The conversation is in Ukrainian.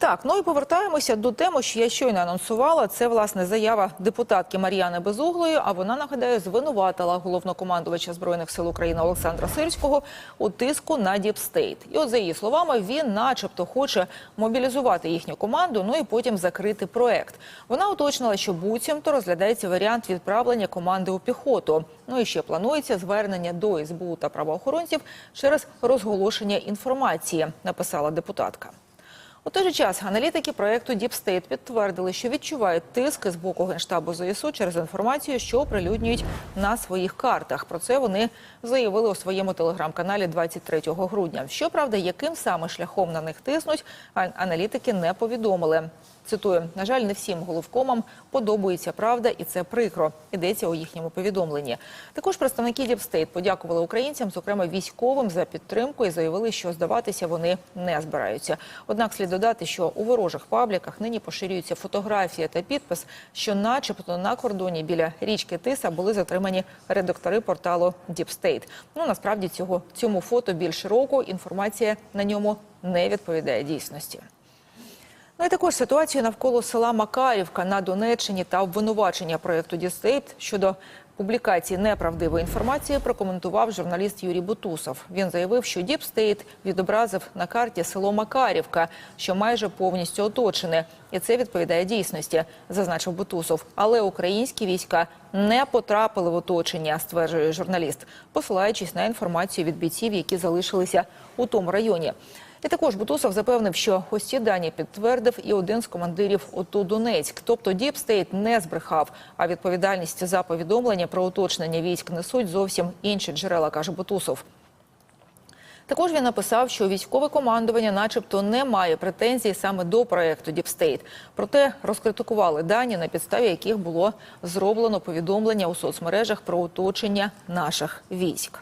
Так, ну і повертаємося до теми, що я щойно анонсувала. Це власне заява депутатки Мар'яни Безуглої. А вона нагадаю звинуватила головнокомандувача збройних сил України Олександра Сирського у тиску на Діпстейт. І от за її словами, він, начебто, хоче мобілізувати їхню команду, ну і потім закрити проект. Вона уточнила, що буцімто розглядається варіант відправлення команди у піхоту. Ну і ще планується звернення до СБУ та правоохоронців через розголошення інформації. Написала депутатка. У той же час аналітики Deep State підтвердили, що відчувають тиск з боку генштабу ЗСУ через інформацію, що оприлюднюють на своїх картах. Про це вони заявили у своєму телеграм-каналі 23 грудня. Щоправда, яким саме шляхом на них тиснуть, аналітики не повідомили. Цитую, на жаль, не всім головкомам подобається правда, і це прикро. Йдеться у їхньому повідомленні. Також представники State подякували українцям, зокрема військовим, за підтримку і заявили, що здаватися вони не збираються. Однак слід додати, що у ворожих пабліках нині поширюються фотографія та підпис, що, начебто, на кордоні біля річки Тиса були затримані редактори порталу State. Ну насправді цього цьому фото більше року інформація на ньому не відповідає дійсності. Ну і також ситуацію навколо села Макарівка на Донеччині та обвинувачення проєкту Дістейт щодо публікації неправдивої інформації прокоментував журналіст Юрій Бутусов. Він заявив, що Діпстейт відобразив на карті село Макарівка, що майже повністю оточене, і це відповідає дійсності, зазначив Бутусов. Але українські війська не потрапили в оточення, стверджує журналіст, посилаючись на інформацію від бійців, які залишилися у тому районі. І також Бутусов запевнив, що ці дані підтвердив і один з командирів ОТУ Донецьк. Тобто Діпстейт не збрехав, а відповідальність за повідомлення про уточнення військ несуть зовсім інші джерела, каже Бутусов. Також він написав, що військове командування, начебто, не має претензій саме до проекту Діпстейт. Проте розкритикували дані, на підставі яких було зроблено повідомлення у соцмережах про оточення наших військ.